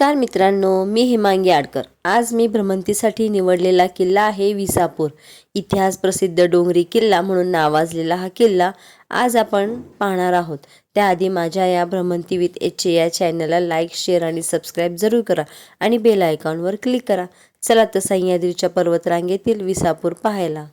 नमस्कार मित्रांनो मी हिमांगी आडकर. आज मी भ्रमंतीसाठी निवडलेला किल्ला आहे विसापूर. इतिहास प्रसिद्ध डोंगरी किल्ला म्हणून नावाजलेला हा किल्ला आज आपण पाहणार आहोत. त्याआधी माझ्या या भ्रमंती विथ एच या चॅनलला लाईक शेअर आणि सबस्क्राईब जरूर करा आणि बेल आयकॉनवर क्लिक करा. चला तर सह्याद्रीच्या पर्वतरांगेतील विसापूर पाहायला.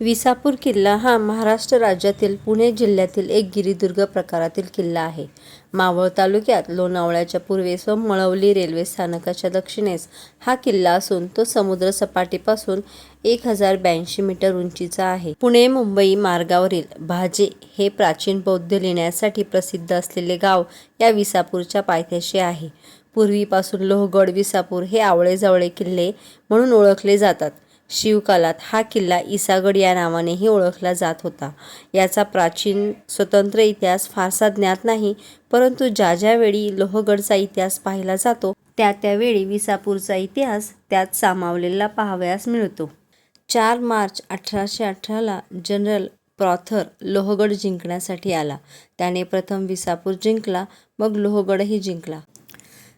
विसापूर किल्ला हा महाराष्ट्र राज्यातील पुणे जिल्ह्यातील एक गिरिदुर्ग प्रकारातील किल्ला आहे. मावळ तालुक्यात लोणावळ्याच्या पूर्वेस व मळवली रेल्वे स्थानकाच्या दक्षिणेस हा किल्ला असून तो समुद्र सपाटीपासून एक हजार ब्याऐंशी मीटर उंचीचा आहे. पुणे मुंबई मार्गावरील भाजे हे प्राचीन बौद्ध लेण्यासाठी प्रसिद्ध असलेले गाव या विसापूरच्या पायथ्याशी आहे. पूर्वीपासून लोहगड विसापूर हे आवळेजवळे किल्ले म्हणून ओळखले जातात. शिवकालात हा किल्ला इसागड या नावानेही ओळखला जात होता. याचा प्राचीन स्वतंत्र इतिहास फारसा ज्ञात नाही परंतु ज्या ज्यावेळी लोहगडचा इतिहास पाहिला जातो त्या त्यावेळी विसापूरचा इतिहास त्यात सामावलेला पाहावयास मिळतो. चार मार्च अठराशे अठराला जनरल प्रॉथर लोहगड जिंकण्यासाठी आला. त्याने प्रथम विसापूर जिंकला मग लोहगडही जिंकला.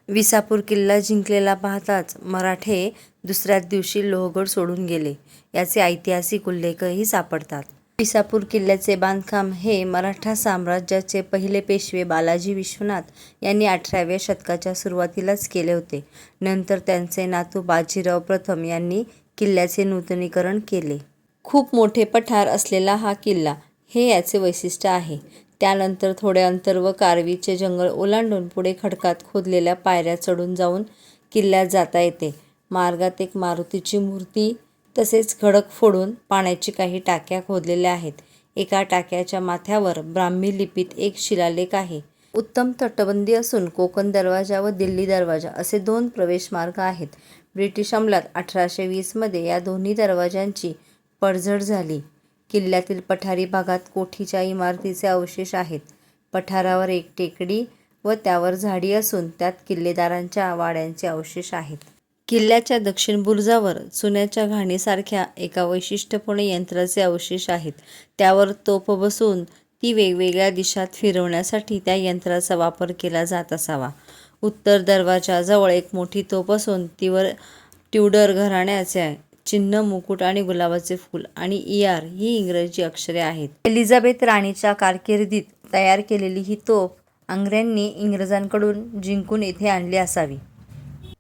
विसापूर किल्ला जिंकलेला पाहताच मराठे दुसऱ्याच दिवशी लोहगड सोडून गेले. याचे ऐतिहासिक उल्लेखही सापडतात. विसापूर किल्ल्याचे बांधकाम हे मराठा साम्राज्याचे पहिले पेशवे बालाजी विश्वनाथ यांनी अठराव्या शतकाच्या सुरुवातीलाच केले होते. नंतर त्यांचे नातू बाजीराव प्रथम यांनी किल्ल्याचे नूतनीकरण केले. खूप मोठे पठार असलेला हा किल्ला हे याचे वैशिष्ट्य आहे. त्यानंतर थोडे अंतर व कारवीचे जंगल ओलांडून पुढे खडकात खोदलेल्या पायऱ्या चढून जाऊन किल्ल्यात जाता येते. मार्गात एक मारुतीची मूर्ती तसेच खडक फोडून पाण्याची काही टाक्या खोदलेल्या आहेत. एका टाक्याच्या माथ्यावर ब्राह्मी लिपीत एक शिलालेख आहे. उत्तम तटबंदी असून कोकण दरवाजा व दिल्ली दरवाजा असे दोन प्रवेश मार्ग आहेत. ब्रिटिश अंमलात अठराशे वीसमध्ये या दोन्ही दरवाजांची पडझड झाली. किल्ल्यातील पठारी भागात कोठीच्या इमारतीचे अवशेष आहेत. पठारावर एक टेकडी व त्यावर झाडी असून त्यात किल्लेदारांच्या वाड्यांचे अवशेष आहेत. किल्ल्याच्या दक्षिण बुरुजावर चुन्याच्या घाणीसारख्या एका वैशिष्ट्यपूर्ण यंत्राचे अवशेष आहेत. त्यावर तोफ बसवून ती वेगवेगळ्या दिशात फिरवण्यासाठी त्या यंत्राचा वापर केला जात असावा. उत्तर दरवाजाजवळ एक मोठी तोफ असून तीवर ट्युडर घराण्याचे चिन्ह मुकुट आणि गुलाबाचे फूल आणि ई आर ही इंग्रजी अक्षरे आहेत. एलिझाबेथ राणीच्या कारकिर्दीत तयार केलेली ही तोफ आंग्र्यांनी इंग्रजांकडून जिंकून येथे आणली असावी.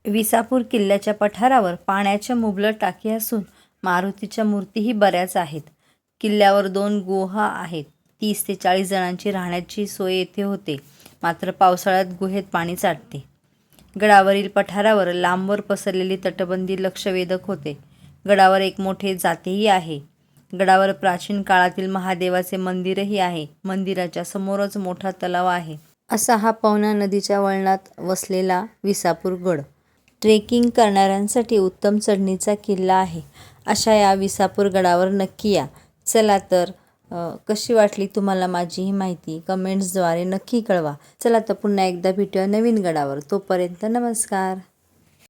विसापूर किल्ल्याच्या पठारावर पाण्याच्या मुबलक टाकी असून मारुतीच्या मूर्तीही बऱ्याच आहेत. किल्ल्यावर दोन गुहा आहेत. तीस ते चाळीस जणांची राहण्याची सोय येथे होते. मात्र पावसाळ्यात गुहेत पाणी साठते गडावरील पठारावर लांबवर पसरलेली तटबंदी लक्षवेधक होते. गडावर एक मोठे जातेही आहे. गडावर प्राचीन काळातील महादेवाचे मंदिरही आहे. मंदिराच्या समोरच मोठा तलाव आहे. असा हा पवना नदीच्या वळणात वसलेला विसापूर गड. ट्रेकिंग करणाऱ्यांसाठी उत्तम चढणीचा किल्ला आहे. अशा या विसापूर गडावर नक्की या. चला तर कशी वाटली तुम्हाला माझी ही माहिती? कमेंट्सद्वारे नक्की कळवा. चला तर पुन्हा एकदा भेटूया नवीन गडावर. तोपर्यंत नमस्कार.